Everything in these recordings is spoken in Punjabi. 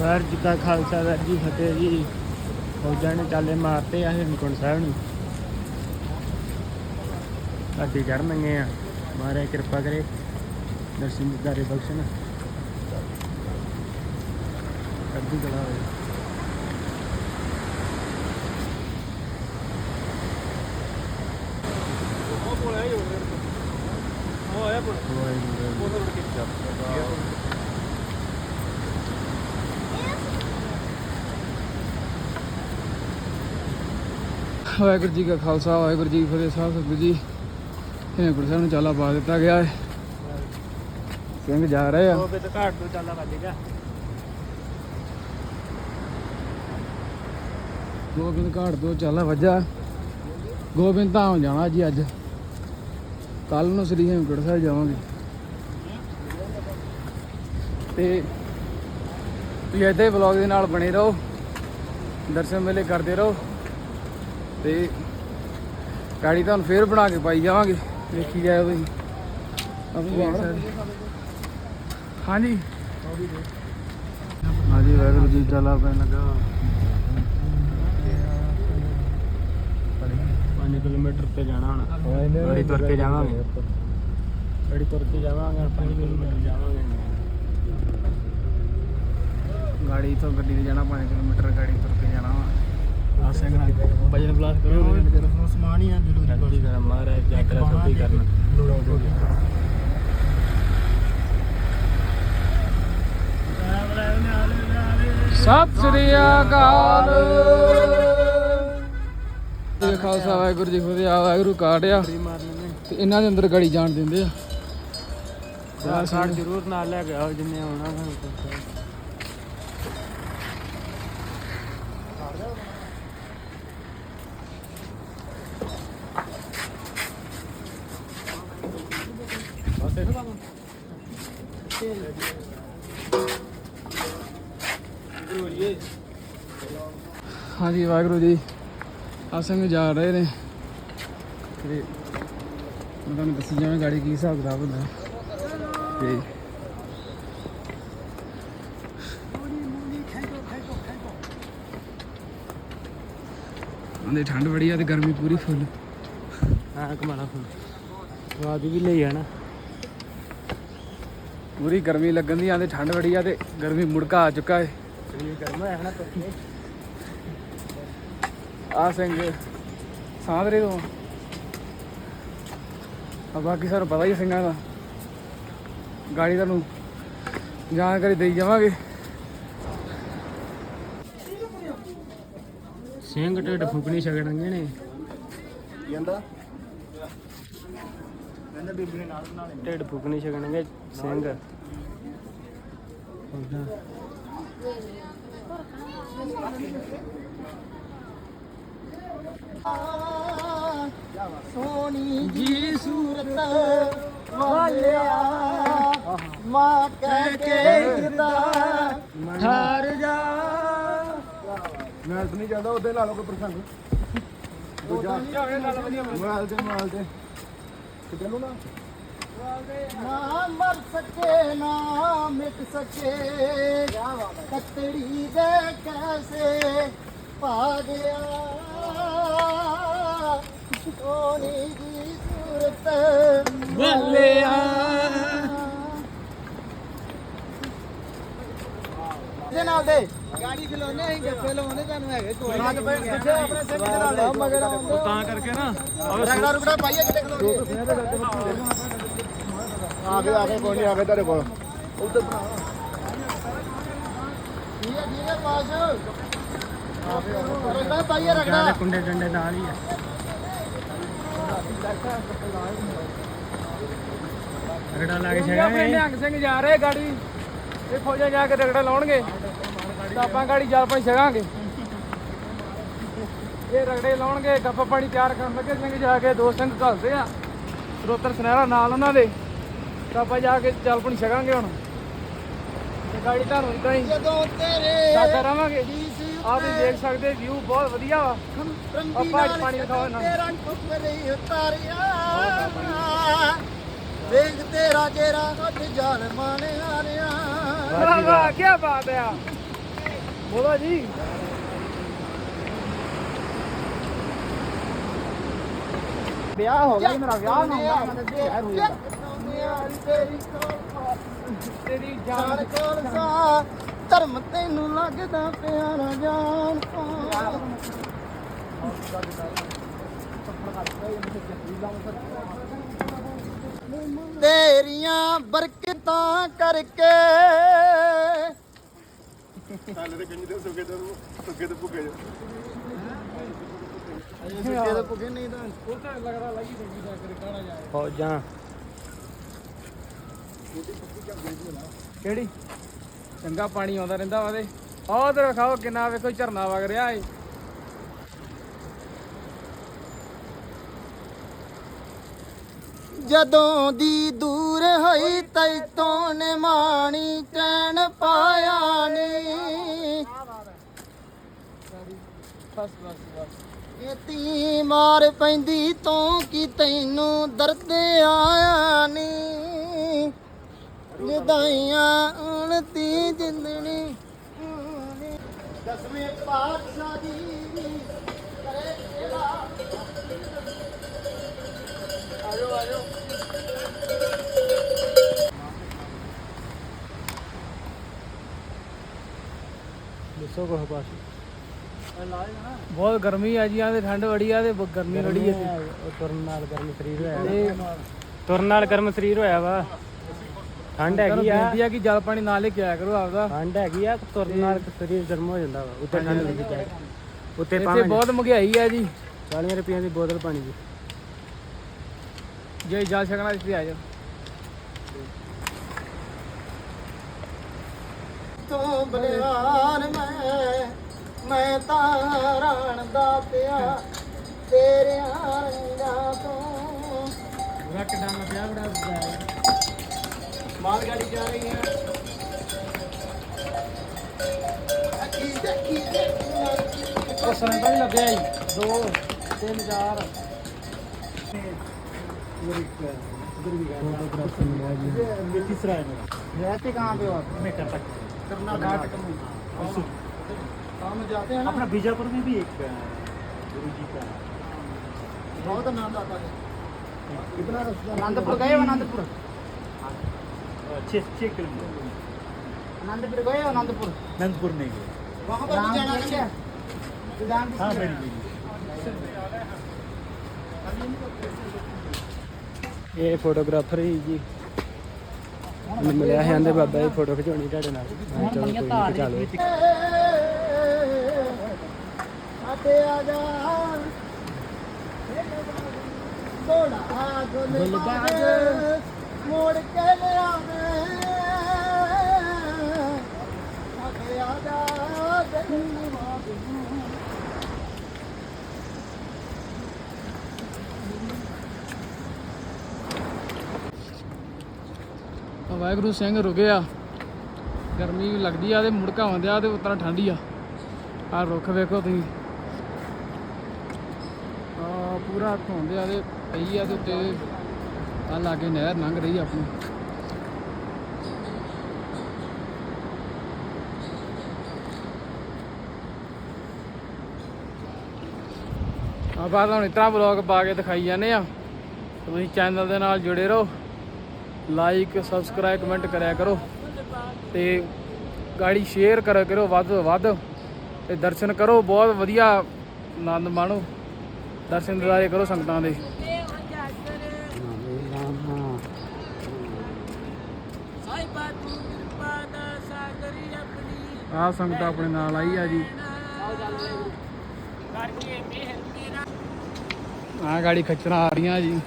ਵਾਹਿਗੁਰੂ ਜੀ ਕਾ ਖਾਲਸਾ ਵਾਹਿਗੁਰੂ ਜੀ ਫਤਿਹ ਜੀ। ਫੌਜਾਂ ਨੇ ਚਾਲੇ ਮਾਰਤੇ ਆ ਹੇਮਕੁੰਟ ਸਾਹਿਬ ਨੂੰ। ਅੱਡੀ ਚੜਨਗੇ ਆ। ਮਾਰੇ ਕਿਰਪਾ ਕਰੇ ਦਰਸ਼ਨ ਦਿਦਾਰੇ ਬਖਸ਼ਣ। ਅੱਡੀ ਕਲਾ ਹੋਏ ਵਾਹਿਗੁਰੂ ਵਾਹਿਗੁਰੂ ਜੀ ਕਾ ਖਾਲਸਾ ਵਾਹਿਗੁਰੂ ਜੀ ਫਤਿਹ ਸਾਹਿਬ ਸਤਿਗੁਰੂ ਜੀ। ਹੇਮਕੁੰਟ ਸਾਹਿਬ ਨੂੰ ਚਾਲਾ ਪਾ ਦਿੱਤਾ ਗਿਆ ਹੈ ਸਿੰਘ ਜਾ ਰਹੇ ਆ। ਉਹ ਤੇ ਘਾਟ ਤੋਂ ਚਾਲਾ ਵੱਜੇਗਾ ਗੋਬਿੰਦ ਘਾਟ ਤੋਂ ਚਾਲਾ ਵੱਜਾ। ਗੋਬਿੰਦ ਧਾਮ ਜਾਣਾ ਜੀ ਅੱਜ। ਕੱਲ ਨੂੰ ਸ੍ਰੀ ਹੇਮਕੁੰਟ ਸਾਹਿਬ ਜਾਵਾਂਗੇ। ਤੇ ਤੁਸੀਂ ਇੱਥੇ ਵਲੌਗ ਦੇ ਨਾਲ ਬਣੇ ਰਹੋ। ਦਰਸ਼ਨ ਮੇਲੇ ਕਰਦੇ ਰਹੋ। ਤੇ ਗਾੜੀ ਤੁਹਾਨੂੰ ਫੇਰ ਬਣਾ ਕੇ ਪਾਈ ਜਾਵਾਂਗੇ। ਵੇਖੀ ਜਾਇਓ ਤੁਸੀਂ। ਹਾਂਜੀ। ਹਾਂਜੀ ਵਾਹਿਗੁਰੂ ਜੀ ਚਾਲਾ ਪੈਣ ਲੱਗਾ। 5 ਕਿਲੋਮੀਟਰ ਤੇ ਜਾਣਾ ਹੁਣ। ਗਾੜੀ ਤੁਰ ਕੇ ਜਾਵਾਂਗੇ। ਗਾੜੀ ਤੁਰ ਕੇ ਜਾਵਾਂਗੇ 5 ਕਿਲੋਮੀਟਰ ਜਾਵਾਂਗੇ। ਗਾੜੀ ਤੋਂ ਗੱਡੀ ਤੇ ਜਾਣਾ 5 ਕਿਲੋਮੀਟਰ ਗਾੜੀ ਤੁਰ ਕੇ ਜਾਣਾ ਵਾ। ਆ ਸਿੰਘ ਨਾਲ ਵਜਨ ਪਲਾਸ ਕਰੋ। ਸਮਾਨ ਹੀ ਆ ਜ਼ਰੂਰੀ ਬੜੀ ਕਰ ਮਹਾਰਾਜ ਯਾਤਰਾ ਸਭੀ ਕਰਨ। ਸਤਿ ਸ੍ਰੀ ਅਕਾਲ। ਜੀ ਖਾਲਸਾ ਵਾਹਿਗੁਰੂ ਜੀ ਫਤਿਹ ਆ ਵਾਹਿਗੁਰੂ ਕਾਟਿਆ ਮਾਰਨੇ ਤੇ ਇਹਨਾਂ ਦੇ ਅੰਦਰ ਗਾੜੀ ਜਾਣ ਦਿੰਦੇ ਆ। ਚਾਰ ਸਾਡ ਜ਼ਰੂਰ ਨਾਲ ਲੈ ਕੇ ਆਓ ਜਿੰਨੇ ਆਉਣਾ ਸਾਨੂੰ ਹਾਂਜੀ, ਵਾਹਿਗੁਰੂ ਜੀ। ਆ ਸਿੰਘ ਜਾ ਰਹੇ ਨੇ। ਤੇ ਮੈਂ ਤੁਹਾਨੂੰ ਦੱਸੀ ਜਾਵਾਂ ਗਾੜੀ ਕੀ ਹਿਸਾਬ ਕਿਤਾਬ ਹੁੰਦਾ। ਤੇ ਉਹਦੇ ਠੰਡ ਬੜੀ ਆ ਤੇ ਗਰਮੀ ਪੂਰੀ ਫੁੱਲ। ਹਾਂ ਕਮਾਣਾ ਫੁੱਲ। ਵਾਦੀ ਵੀ ਲਈ ਆਣਾ ਪੂਰੀ ਗਰਮੀ ਲੱਗਣ ਦੀ ਆਂਦੇ ਠੰਡ ਬੜੀ ਆ ਤੇ ਗਰਮੀ ਮੁੜਕਾ ਆ ਚੁੱਕਾ ਹੈ ਇਹ ਗਰਮ ਹੈ ਨਾ ਪੱਕੇ ਆ ਸਿੰਘ ਸਾਂਦਰੇ ਤੋਂ ਆ ਬਾਕੀ ਸਾਨੂੰ ਪਤਾ ਹੀ ਸਿੰਘਾਂ ਦਾ। ਗਾੜੀ ਤੁਹਾਨੂੰ ਜਾਣਕਾਰੀ ਦੇਈ ਜਾਵਾਂਗੇ। ਸਿੰਘ ਢਿੱਡ ਫੁਕਣੀ ਛਕਣਗੇ ਨੇ। ਕਹਿੰਦਾ ਢਿੱਡ ਫੁਕਣੀ ਛਕਣਗੇ ਸਿੰਘ। ਸੋਹਣੀ ਜੀ ਸੂਰਤ ਵਾਲਿਆ ਮਾਂ ਕਹਿ ਕੇ ਗਿਰਦਾ ਠਹਿਰ ਜਾ। ਮੈਂ ਨਹੀਂ ਜਾਂਦਾ ਉਹਦੇ ਲਾ ਲਓ ਕੋਈ ਪ੍ਰਸੰਗ ਦੂਜਾ। ਮਾਲ ਦੇ ਮਾਲ ਦੇ ਕਿਤੇ ਨੂੰ ਨਾ? ਨਾ ਮਰ ਸਕੇ ਨਾ ਮਿਟ ਸਕੇ। ਕਤੜੀ ਦੇ ਕੈਸੇ ਪਾ ਗਿਆ? ਸੋਨੀ ਦੀ ਸੂਰਤ ਬੱਲਿਆ ਦੇ ਨਾਲ ਦੇ। ਗਾੜੀ ਖਲੋਨੇ ਅਸੀਂ ਗੱਫੇ ਲਾਉਣੇ ਤੁਹਾਨੂੰ ਹੈਗੇ ਕੋਈ ਨਾ ਪਿੱਛੇ ਆਪਣੇ ਸਿੰਘ ਦੇ ਨਾਲ ਦੇ ਮਗਰ ਆਉਂਦੇ ਤਾਂ ਕਰਕੇ ਨਾ ਰਗੜਾ ਰੁਗੜਾ ਪਾਈਏ ਕਿਤੇ ਖਲੋਨੇ। ਆ। ਗਏ ਆ ਗਏ ਕੋਈ ਨਹੀਂ ਆ ਗਏ ਤੁਹਾਡੇ ਕੋਲ। ਉੱਧਰ ਬਣਾ। ਠੀਕ ਹੈ ਠੀਕ ਹੈ ਪਾਸ। ਆ ਗਏ ਰਗੜਾ ਪਾਈਏ ਰਗੜਾ। ਕੁੰਡੇ ਡੰਡੇ ਨਾਲ ਹੀ ਆ। ਰਗੜਾ ਲਾ ਕੇ ਸਿੰਘ ਜਾ ਰਹੇ ਗਾੜੀ। ਇਹ ਫੌਜਾਂ ਜਾ ਕੇ ਰਗੜਾ ਲਾਉਣਗੇ। ਆਪਾਂ ਗਾੜੀ ਜਲ ਪਾਣੀ ਛਕਾਂਗੇ। ਇਹ ਰਗੜੇ ਲਾਉਣਗੇ ਗੱਪ ਪਾਣੀ ਤਿਆਰ ਕਰਨ ਲੱਗੇ ਸਿੰਘ ਜਾ ਕੇ ਦੋ ਸਿੰਘ ਘਲਦੇ ਆ। ਸਰੋਤਰ ਸੁਨਹਿਰਾ ਨਾਲ ਉਹਨਾਂ ਦੇ। ਤਾਂ ਆਪਾਂ ਜਾ ਕੇ ਜਲ ਪਾਣੀ ਛਕਾਂਗੇ ਹੁਣ। ਤੇ ਗਾੜੀ ਤੁਹਾਨੂੰ ਇਦਾਂ ਹੀ ਜਦੋਂ ਤੇਰੇ ਸਾਥ ਰਵਾਂਗੇ। ਆਹ ਤੁਸੀਂ ਦੇਖ ਸਕਦੇ ਵਿਊ ਬਹੁਤ ਵਧੀਆ ਵਾ। ਆਪਾਂ ਅੱਜ ਪਾਣੀ ਦਿਖਾਓ ਨੂੰ। ਤੇਰਾ ਟੁਕਰੇ ਉਤਾਰਿਆ ਵੇਖ ਤੇਰਾ ਜੇਰਾ ਉੱਠ ਜਾਲ ਮਾਨੇ ਵਾਹ ਵਾਹ ਕੀ ਬਾਤ ਆ। ਬੋਲੋ ਜੀ। ਵਿਆਹ ਹੋ ਗਿਆ ਮੇਰਾ, ਵਿਆਹ ਨਾ ਹੁੰਦਾ ਮੈਂ ਜ਼ਹਿਰ ਹੋ ਜਾਂਦਾ ਤੇਰੀ ਜਾਨ ਕੋਲ ਸਾ? ਧਰਮ ਤੈਨੂੰ ਲੱਗਦਾ ਪਿਆਰਾ ਜਾਨ ਤੇਰੀਆਂ ਬਰਕਤਾਂ ਕਰਕੇ ਹਾਲੇ ਤੇ ਕੰਨੀ ਤੇ ਸੁੱਕੇ ਤੇ ਸੁੱਕੇ ਤੇ ਭੁੱਕੇ ਜੋ। ਸੁੱਕੇ ਦੇ ਭੁੱਖੇ ਨਹੀਂ ਤਾਂ ਫੌਜਾਂ। ਕਿਹੜੀ? ਚੰਗਾ ਪਾਣੀ ਆਉਂਦਾ ਰਹਿੰਦਾ ਵਾ ਤੇ। ਆਹ ਉਧਰ ਖਾਓ ਕਿੰਨਾ ਵੇਖੋ ਝਰਨਾ ਵਗ ਰਿਹਾ ਏ। ਜਦੋਂ ਦੀ ਦੂਰ ਹੋਈ ਤੈਤੋਂ ਨੇ ਮਾਣੀ ਚੈਨ ਪਾਇਆ ਨੀ। ਇਤੀ ਮਾਰ ਪੈਂਦੀ ਤੋਂ ਕੀ ਤੈਨੂੰ ਦਰਦ ਆਇਆ ਨੀ। ਨਿਦਾਈਆਂ ਉਣਤੀ ਜਿੰਦਣੀ ਦਸਵੇਂ ਪਾਤਸ਼ਾਹ ਦੀ ਕਰੇ ਸੇਵਾ। ਦੱਸੋ ਬਹੁਤ ਗਰਮੀ ਆ ਜੀ ਆ ਤੇ ਠੰਡ ਬੜੀ ਆ ਤੇ ਬ- ਗਰਮੀ ਬੜੀ ਆ ਤੁਰਨ ਨਾਲ ਗਰਮ ਸਰੀਰ ਹੋਇਆ ਤੁਰਨ ਨਾਲ ਗਰਮ ਸਰੀਰ ਹੋਇਆ ਵਾ। ਠੰਡ ਹੈਗੀ ਆ। ਬੇਨਤੀ ਆ ਕਿ ਜਲ ਪਾਣੀ ਨਾਲ ਲੈ ਕੇ ਆਇਆ ਕਰੋ ਆਪਦਾ। ਠੰਡ ਹੈਗੀ ਆ ਤੁਰਨ ਨਾਲ ਸਰੀਰ ਗਰਮ ਹੋ ਜਾਂਦਾ ਵਾ। ਉੱਤੇ ਠੰਡ ਲੱਗੀ ਜਾਏ। ਉੱਤੇ ਇੱਥੇ ਪਾਣੀ। ਬਹੁਤ ਮਹਿੰਗਾਈ ਆ ਜੀ। 40 ਰੁਪਈਆਂ ਦੀ ਬੋਤਲ ਪਾਣੀ ਦੀ। ਜੇ ਜਲ ਛਕਣਾ ਇੱਥੇ ਆ ਜਾਓ ਤੂੰ ਬਲਿਆਨ ਮੈਂ ਮੈਂ ਤਾਂ ਰਾਣ ਦਾ ਪਿਆ ਤੇਰਿਆਂ ਰੰਗਾਂ ਤੋਂ। ਪੂਰਾ ਕਿੰਨਾ ਲੱਗਿਆ ਬੜਾ ਮਾਲ ਗਾੜੀ ਜਾ ਰਹੀ ਹੈ ਅੱਖੀ ਦੇਖੀ ਦੇਖੀ ਉਹ ਵੀ ਲੱਗਿਆ ਜੀ। 2 3 4 तीसरा है रहते कहाँ पे आप मैं कर्नाटक कर्नाटक में जाते हैं अपना बीजापुर में भी एक गुरु जी का बहुत आनंद आता है। कितना आनंदपुर गए आनंदपुर? छः छः किलोमीटर आनंदपुर गए हो आनंदपुर? नहीं गए। वहाँ पर जाना हाँ ਇਹ ਫੋਟੋਗ੍ਰਾਫਰ ਹੀ ਜੀ। ਮੈਨੂੰ ਮਿਲਿਆ ਹੈ ਆਂਦੇ ਬਾਬਾ ਜੀ ਫੋਟੋ ਖਿਚਾਉਣੀ ਤੁਹਾਡੇ ਨਾਲ। ਮੈਂ ਕਿਹਾ ਚਲੋ ਕੋਈ ਖਿਚਾ ਲਓ। ਆਤੇ ਆ ਜਾ ਸੋਨਾ ਗੁਲ ਬਾਗ ਮੋੜ ਕੇ ਲਿਆਵੇ ਆਤੇ ਆ ਜਾ ਦਿਲ ਮਾਦ ਵਾਹਿਗੁਰੂ ਸਿੰਘ ਰੁਕਿਆ ਗਰਮੀ ਵੀ ਲੱਗਦੀ ਆ ਤੇ ਮੁੜਕਾ ਆਉਂਦਿਆ ਤੇ ਉਤਰਾ ਠੰਡੀ ਆ। ਆ ਰੁੱਖ ਵੇਖੋ ਤੁਸੀਂ। ਆ ਪੂਰਾ ਧੋਂਦੇ ਆ ਤੇ ਪਈ ਆ ਤੇ ਉੱਤੇ ਆ ਲਾਗੇ ਨਹਿਰ ਲੰਘ ਰਹੀ ਆ ਆਪਣੀ। ਆ ਬਾਅਦ ਹੁਣ ਇਤਨਾ ਬਲੌਗ ਪਾ ਕੇ ਦਿਖਾਈ ਜਾਂਦੇ ਆ। ਤੁਸੀਂ ਚੈਨਲ ਦੇ ਨਾਲ ਜੁੜੇ ਰਹੋ। ਲਾਈਕ ਸਬਸਕ੍ਰਾਈਬ ਕਮੈਂਟ ਕਰਿਆ ਕਰੋ ਤੇ ਗਾੜੀ ਸ਼ੇਅਰ ਕਰਿਆ ਕਰੋ ਵੱਧ ਤੋਂ ਵੱਧ ਤੇ ਦਰਸ਼ਨ ਕਰੋ, ਬਹੁਤ ਵਧੀਆ ਆਨੰਦ ਮਾਣੋ, ਦਰਸ਼ਨ ਦਿਦਾਰੇ ਕਰੋ ਸੰਗਤਾਂ ਦੇ। ਆ ਸੰਗਤ ਆਪਣੇ ਨਾਲ ਆਈ ਆ ਜੀ। ਆ ਗਾੜੀ ਖੱਚਰਾਂ ਆ ਰਹੀਆਂ ਜੀ।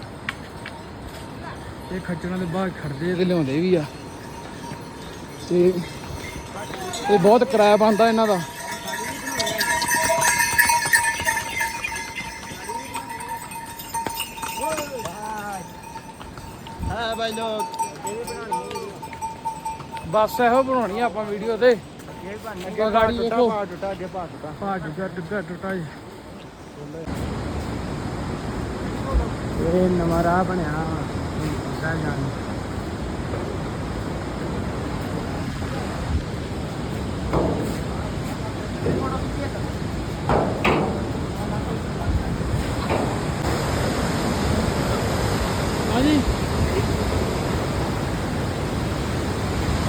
ਇਹ ਖੱਚਰਾਂ ਦੇ ਬਾਹਰ ਖੜਦੇ ਤੇ ਲਿਆਉਂਦੇ ਵੀ ਆ। ਤੇ ਇਹ ਬਹੁਤ ਕਿਰਾਇਆ ਬਣਦਾ ਇਹਨਾਂ ਦਾ। ਹੈ ਭਾਈ ਲੋਕ। ਬਸ ਇਹੋ ਬਣਾਉਣੀ ਆ ਆਪਾਂ ਵੀਡੀਓ ਤੇ। ਅੱਗੇ ਗਾੜੀ ਵੇਖੋ ਟੁੱਟਾ ਅੱਗੇ ਪਾ ਟੁੱਟਾ। ਪਾ ਡੁੱਗਾ ਟੁੱਟਾ ਜੀ। ਇਹ ਨਵਾਂ ਰਾਹ ਬਣਿਆ। ได้ยัง ਹਾਂਜੀ।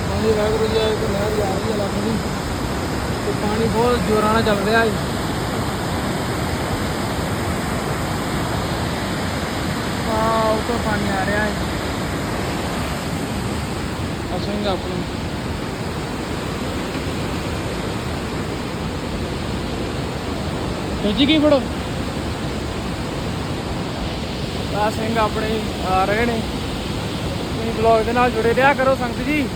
ਹਾਂਜੀ, ਵਾਹਿਗੁਰੂ ਇੱਕ ਨਹਿਰ ਰਹੀ ਹੈ ਪਾਣੀ ਬਹੁਤ ਜ਼ੋਰਾਂ ਨਾਲ ਚੱਲ ਰਿਹਾ ਹੈ ਪਾਣੀ ਆ ਰਿਹਾ ਹੈ। ਅਸਾਂਗਾ ਆਪਣਾ ਜੀ ਕੀ ਫੜੋ? ਆ ਸਿੰਘ ਆਪਣੇ ਆ ਰਹੇ ਨੇ। ਤੁਸੀਂ ਬਲੌਗ ਦੇ ਨਾਲ ਜੁੜੇ ਰਿਹਾ ਕਰੋ ਸੰਗਤ ਜੀ।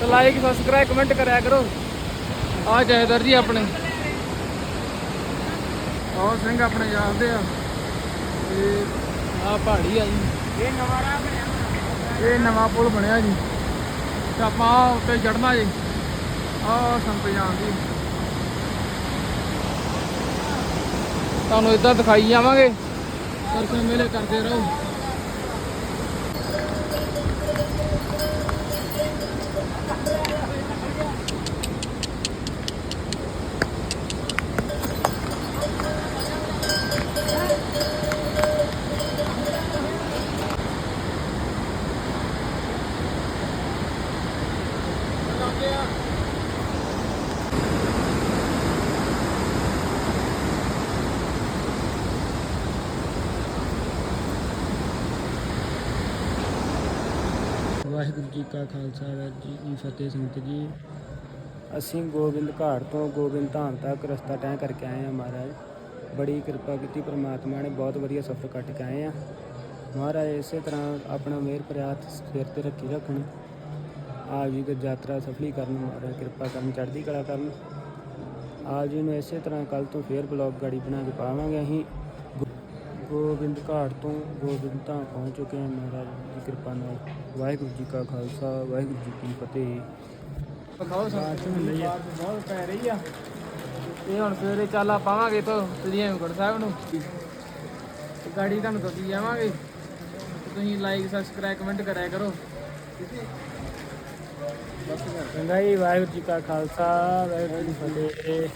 ਤੇ ਲਾਈਕ ਸਬਸਕ੍ਰਾਈਬ ਕਮੈਂਟ ਕਰਿਆ ਕਰੋ। ਆ ਜਹਦਰ ਜੀ ਆਪਣੇ। ਆਹ ਸਿੰਘ ਆਪਣੇ ਜਾਂਦੇ ਆ। ਤੇ ਆ ਪਹਾੜੀ ਆ ਜੀ। ਇਹ ਨਵਾਂ ਰਾਹ ਬਣਿਆ। ਇਹ ਨਵਾਂ ਪੁਲ ਬਣਿਆ ਜੀ। ਤੇ ਆਪਾਂ ਉੱਤੇ ਚੜਨਾ ਜੀ। ਆ ਸੰਗਤ ਜਾਂਦੀ ਤੁਹਾਨੂੰ ਇਦਾਂ ਦਿਖਾਈ ਜਾਵਾਂਗੇ। ਦਰਸ਼ਨ ਮੇਲੇ ਕਰਦੇ ਰਹੋ। ਜੀ ਕਾ ਖਾਲਸਾ, ਵਾਹਿਗੁਰੂ ਜੀ ਕੀ ਫਤਿਹ ਸੰਗਤ ਜੀ। ਅਸੀਂ ਗੋਬਿੰਦ ਘਾਟ ਤੋਂ ਗੋਬਿੰਦ ਧਾਮ ਤੱਕ ਰਸਤਾ ਤੈਅ ਕਰਕੇ ਆਏ ਹਾਂ ਮਹਾਰਾਜ। ਬੜੀ ਕਿਰਪਾ ਕੀਤੀ, ਪ੍ਰਮਾਤਮਾ ਨੇ ਬਹੁਤ ਵਧੀਆ ਸਫ਼ਰ ਕੱਟ ਕੇ ਆਏ ਆ ਮਹਾਰਾਜ, ਇਸੇ ਤਰ੍ਹਾਂ ਆਪਣਾ ਮਿਹਰ ਪ੍ਰਿਆਤ ਸਿਰ ਤੇ ਰੱਖੀ ਰੱਖਣ। ਆਪ ਜੀ ਦੀ ਯਾਤਰਾ ਸਫਲੀ ਕਰਨ, ਮਹਾਰਾਜ ਕਿਰਪਾ ਕਰਨ, ਚੜ੍ਹਦੀ ਕਲਾ ਕਰਨ। ਆਪ ਜੀ ਨੂੰ ਇਸੇ ਤਰ੍ਹਾਂ ਕੱਲ ਤੋਂ ਫੇਰ ਬਲੌਗ ਗਾੜੀ ਬਣਾ ਕੇ ਪਾਵਾਂਗੇ ਅਸੀਂ। ਗੋਬਿੰਦ ਘਾਟ ਤੋਂ ਗੋਬਿੰਦ ਧਾਮ ਪਹੁੰਚ ਚੁੱਕੇ ਹਾਂ। ਮਹਾਰਾਜ ਦੀ ਕਿਰਪਾ ਨਾਲ। ਵਾਹਿਗੁਰੂ ਜੀ ਕਾ ਖਾਲਸਾ ਵਾਹਿਗੁਰੂ ਜੀ ਕੀ ਫਤਿਹ। ਬਹੁਤ ਪੈ ਰਹੀ ਆ। ਇਹ ਹੁਣ ਸਵੇਰੇ ਚਾਲਾ ਪਾਵਾਂਗੇ ਤੋਂ ਸ੍ਰੀ ਹੇਮਕੁੰਟ ਸਾਹਿਬ ਨੂੰ। ਤੇ ਗਾੜੀ ਤੁਹਾਨੂੰ ਦੱਸੀ ਜਾਵਾਂਗੇ। ਤੁਸੀਂ ਲਾਈਕ ਸਬਸਕ੍ਰਾਈਬ ਕਮੈਂਟ ਕਰਿਆ ਕਰੋ। ਚੰਗਾ ਜੀ ਵਾਹਿਗੁਰੂ ਜੀ ਕਾ ਖਾਲਸਾ ਵਾਹਿਗੁਰੂ ਜੀ ਕੀ ਫਤਿਹ।